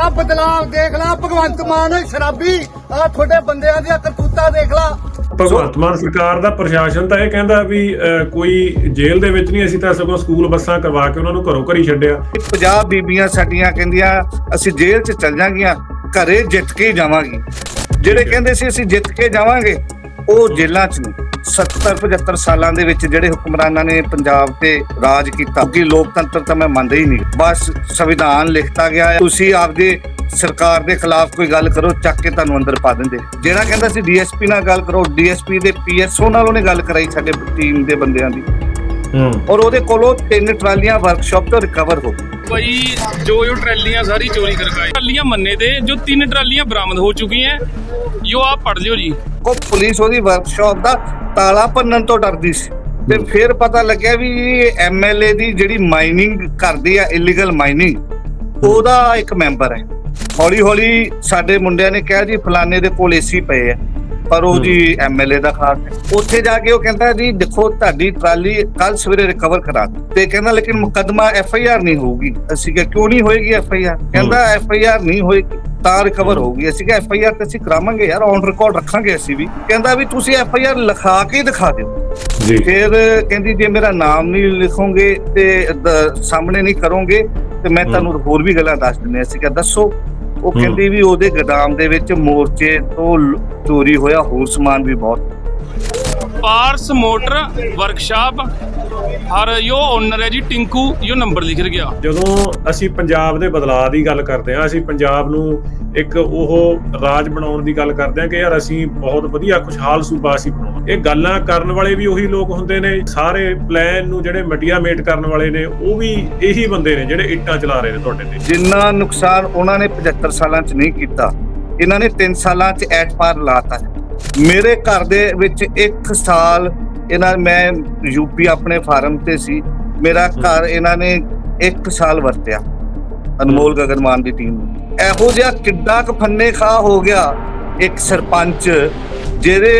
ਆ ਬਦਲਾਵ ਦੇਖ ਲਾ ਭਗਵੰਤ ਮਾਨ ਸ਼ਰਾਬੀ ਆ ਤੁਹਾਡੇ ਬੰਦਿਆਂ ਦੀਆਂ ਕਰਤੂਤਾਂ ਦੇਖ ਲਾ। ਭਗਵੰਤ ਮਾਨ ਸਰਕਾਰ ਦਾ ਪ੍ਰਸ਼ਾਸਨ ਤਾਂ ਇਹ ਕਹਿੰਦਾ ਵੀ ਕੋਈ ਜੇਲ੍ਹ ਦੇ ਵਿੱਚ ਨਹੀਂ ਅਸੀਂ ਤਾਂ ਸਗੋਂ ਸਕੂਲ ਬੱਸਾਂ ਕਰਵਾ ਕੇ ਉਹਨਾਂ ਨੂੰ ਘਰੋਂ ਘਰੀ ਛੱਡਿਆ। 50 ਬੀਬੀਆਂ ਸਾਡੀਆਂ ਕਹਿੰਦੀਆਂ ਅਸੀਂ ਜੇਲ੍ਹ 'ਚ ਚੱਲ ਜਾਾਂਗੀਆਂ ਘਰੇ ਜਿੱਤ ਕੇ ਜਾਵਾਂਗੇ। ਜਿਹੜੇ ਕਹਿੰਦੇ ਸੀ ਅਸੀਂ ਜਿੱਤ ਕੇ ਜਾਵਾਂਗੇ ਉਹ ਜੇਲ੍ਹਾਂ 'ਚ ਨੇ 70 75 ਸਾਲਾਂ ਦੇ ਵਿੱਚ ਜਿਹੜੇ ਹੁਕਮਰਾਨਾਂ ਨੇ ਪੰਜਾਬ ਤੇ ਰਾਜ ਕੀਤਾ ਕਿ ਲੋਕਤੰਤਰ ਤਾਂ ਮੈਂ ਮੰਨਦਾ ਹੀ ਨਹੀਂ। ਬਸ ਸੰਵਿਧਾਨ ਲਿਖਤਾ ਗਿਆ ਹੈ ਤੁਸੀਂ ਆਪਦੇ ਸਰਕਾਰ ਦੇ ਖਿਲਾਫ ਕੋਈ ਗੱਲ ਕਰੋ ਚੱਕ ਕੇ ਤੁਹਾਨੂੰ ਅੰਦਰ ਪਾ ਦਿੰਦੇ। ਜਿਹੜਾ ਕਹਿੰਦਾ ਸੀ ਡੀਐਸਪੀ ਨਾਲ ਗੱਲ ਕਰੋ ਡੀਐਸਪੀ ਦੇ ਪੀਐਸਓ ਨਾਲ ਉਹਨੇ ਗੱਲ ਕਰਾਈ ਸਾਡੇ ਟੀਮ ਦੇ ਬੰਦਿਆਂ ਦੀ। ਔਰ ਉਹਦੇ ਕੋਲੋਂ ਤਿੰਨ ਟਰਾਲੀਆਂ ਵਰਕਸ਼ਾਪ ਤੋਂ ਰਿਕਵਰ ਹੋ ਗਈ ਭਾਈ ਜੋ ਜੋ ਟਰਾਲੀਆਂ ਸਾਰੀ ਚੋਰੀ ਕਰਵਾਈ ਟਰਾਲੀਆਂ ਮੰਨੇ ਤੇ ਜੋ ਤਿੰਨ ਟਰਾਲੀਆਂ ਬਰਾਮਦ ਹੋ ਚੁੱਕੀਆਂ ਜੋ ਆਪ ਪੜ ਲਿਓ ਜੀ। ਕੋ ਪੁਲਿਸ ਉਹਦੀ ਵਰਕਸ਼ਾਪ ਦਾ ਤਾਲਾ ਭੰਨਣ ਤੋਂ ਡਰਦੀ ਸੀ। ਤੇ ਫਿਰ ਪਤਾ ਲੱਗਿਆ ਵੀ ਐਮਐਲਏ ਦੀ ਜਿਹੜੀ ਮਾਈਨਿੰਗ ਕਰਦੀ ਆ ਇਲੀਗਲ ਮਾਈਨਿੰਗ ਉਹਦਾ ਇੱਕ ਮੈਂਬਰ ਹੈ। ਹੌਲੀ ਹੌਲੀ ਸਾਡੇ ਮੁੰਡਿਆਂ ਨੇ ਕਿਹਾ ਜੀ ਫਲਾਣੇ ਦੇ ਕੋਲ ਏਸੀ ਪਏ ਆ ਪਰ ਉਹ ਜੀ ਐਮਐਲਏ ਦਾ ਖਾਸ ਹੈ। ਉੱਥੇ ਜਾ ਕੇ ਉਹ ਕਹਿੰਦਾ ਜੀ ਦੇਖੋ ਤੁਹਾਡੀ ਟਰਾਲੀ ਕੱਲ ਸਵੇਰੇ ਰਿਕਵਰ ਕਰਾ। ਤੇ ਕਹਿੰਦਾ ਲੇਕਿਨ ਮੁਕੱਦਮਾ ਐਫ ਆਈ ਆਰ ਨਹੀਂ ਹੋਊਗੀ। ਅਸੀਂ ਕਿਹਾ ਕਿਉਂ ਨਹੀਂ ਹੋਏਗੀ ਐਫ ਆਈ ਆਰ? ਕਹਿੰਦਾ ਐਫ ਆਈ ਆਰ ਨਹੀਂ ਹੋਏਗੀ। ਤਾਂ ਰਿਕਵਰ ਹੋਊਗੀ ਅਸੀਂ ਕਿਹਾ ਐਫ ਆਈ ਆਰ ਤੇ ਅਸੀਂ ਕਰਾਵਾਂਗੇ ਯਾਰ ਔਨ ਰਿਕਾਰਡ ਰੱਖਾਂਗੇ ਅਸੀਂ ਵੀ। ਕਹਿੰਦਾ ਵੀ ਤੁਸੀਂ ਐਫ ਆਈ ਆਰ ਲਿਖਾ ਕੇ ਦਿਖਾ ਦਿਓ। ਜੀ। ਫਿਰ ਕਹਿੰਦੀ ਜੇ ਮੇਰਾ ਨਾਮ ਨਹੀਂ ਲਿਖੋਗੇ ਤੇ ਸਾਹਮਣੇ ਨਹੀਂ ਕਰੋਗੇ ਤੇ ਮੈਂ ਤੁਹਾਨੂੰ ਹੋਰ ਵੀ ਗੱਲਾਂ ਦੱਸ ਦਿੰਦੇ ਅਸੀਂ ਕਿਹਾ ਦੱਸੋ। ਉਹ। ਕਹਿੰਦੀ ਵੀ ਉਹਦੇ ਗਦਾਮ ਦੇ ਵਿੱਚ ਮੋਰਚੇ ਤੋਂ ਚੋਰੀ ਹੋਇਆ ਹੋਰ ਸਮਾਨ ਵੀ ਬਹੁਤ। ਪਾਰਸ ਮੋਟਰ ਵਰਕਸ਼ਾਪ ਹਰ ਜੋ ਓਨਰ ਹੈ ਜੀ ਟਿੰਕੂ ਜੋ ਨੰਬਰ ਲਿਖ ਗਿਆ ਜਦੋਂ ਅਸੀਂ ਪੰਜਾਬ ਦੇ ਬਦਲਾਅ ਦੀ ਗੱਲ ਕਰਦੇ ਹਾਂ ਅਸੀਂ ਪੰਜਾਬ ਨੂੰ ਇੱਕ ਉਹ ਰਾਜ ਬਣਾਉਣ ਦੀ ਗੱਲ ਕਰਦੇ ਹਾਂ ਕਿ ਯਾਰ ਅਸੀਂ ਬਹੁਤ ਵਧੀਆ ਖੁਸ਼ਹਾਲ ਸੂਬਾ ਅਸੀਂ ਬਣਾਉਣਾ। ਇਹ ਗੱਲਾਂ ਕਰਨ ਵਾਲੇ ਵੀ ਉਹੀ ਲੋਕ ਹੁੰਦੇ ਨੇ ਸਾਰੇ ਪਲਾਨ ਨੂੰ ਜਿਹੜੇ ਮਟੀਆ ਮੇਟ ਕਰਨ ਵਾਲੇ ਨੇ ਉਹ ਵੀ ਇਹੀ ਬੰਦੇ ਨੇ ਜਿਹੜੇ ਇੱਟਾਂ ਚਲਾ ਰਹੇ ਨੇ ਤੁਹਾਡੇ ਤੇ। ਜਿੰਨਾ ਨੁਕਸਾਨ ਉਹਨਾਂ ਨੇ 75 ਸਾਲਾਂ 'ਚ ਨਹੀਂ ਕੀਤਾ ਇਹਨਾਂ ਨੇ 3 ਸਾਲਾਂ 'ਚ ਐਟ ਪਾਰ ਲਾਤਾ। ਮੇਰੇ ਘਰ ਦੇ ਵਿੱਚ 1 ਸਾਲ ਇਹਨਾਂ ਮੈਂ ਯੂਪੀ ਆਪਣੇ ਫਾਰਮ ਤੇ ਸੀ। ਮੇਰਾ ਘਰ ਇਹਨਾਂ ਨੇ 1 ਸਾਲ ਵਰਤਿਆ ਅਨਮੋਲ ਗਗਨਮਾਨ ਦੀ ਟੀਮ ਇਹੋ ਜਿਹਾ ਕਿੱਡਾ ਕੁ ਫੰਨੇ ਖਾ ਹੋ ਗਿਆ ਇੱਕ ਸਰਪੰਚ ਜਿਹਦੇ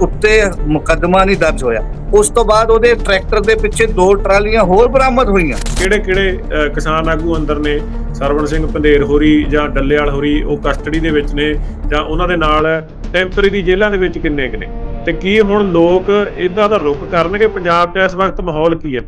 ਉੱਤੇ ਮੁਕੱਦਮਾ ਨਹੀਂ ਦਰਜ ਹੋਇਆ। ਉਸ ਤੋਂ ਬਾਅਦ ਉਹਦੇ ਟਰੈਕਟਰ ਦੇ ਪਿੱਛੇ ਦੋ ਟਰਾਲੀਆਂ ਹੋਰ ਬਰਾਮਦ ਹੋਈਆਂ। ਕਿਹੜੇ ਕਿਹੜੇ ਕਿਸਾਨ ਆਗੂ ਅੰਦਰ ਨੇ? ਸਰਵਣ ਸਿੰਘ ਪੰਧੇਰ ਹੋਰੀ ਜਾਂ ਡੱਲੇਵਾਲ ਹੋਰੀ ਉਹ ਕਸਟਡੀ ਦੇ ਵਿੱਚ ਨੇ ਜਾਂ ਉਹਨਾਂ ਦੇ ਨਾਲ ਟੈਂਪਰੇਰੀ ਜੇਲ੍ਹਾਂ ਦੇ ਵਿੱਚ ਕਿੰਨੇ ਕੁ ਨੇ? ਤੇ ਕੀ ਹੁਣ ਲੋਕ ਇਦਾਂ ਦਾ ਰੁਖ ਕਰਨਗੇ? ਪੰਜਾਬ 'ਚ ਇਸ ਵਕਤ ਮਾਹੌਲ ਕੀ ਹੈ?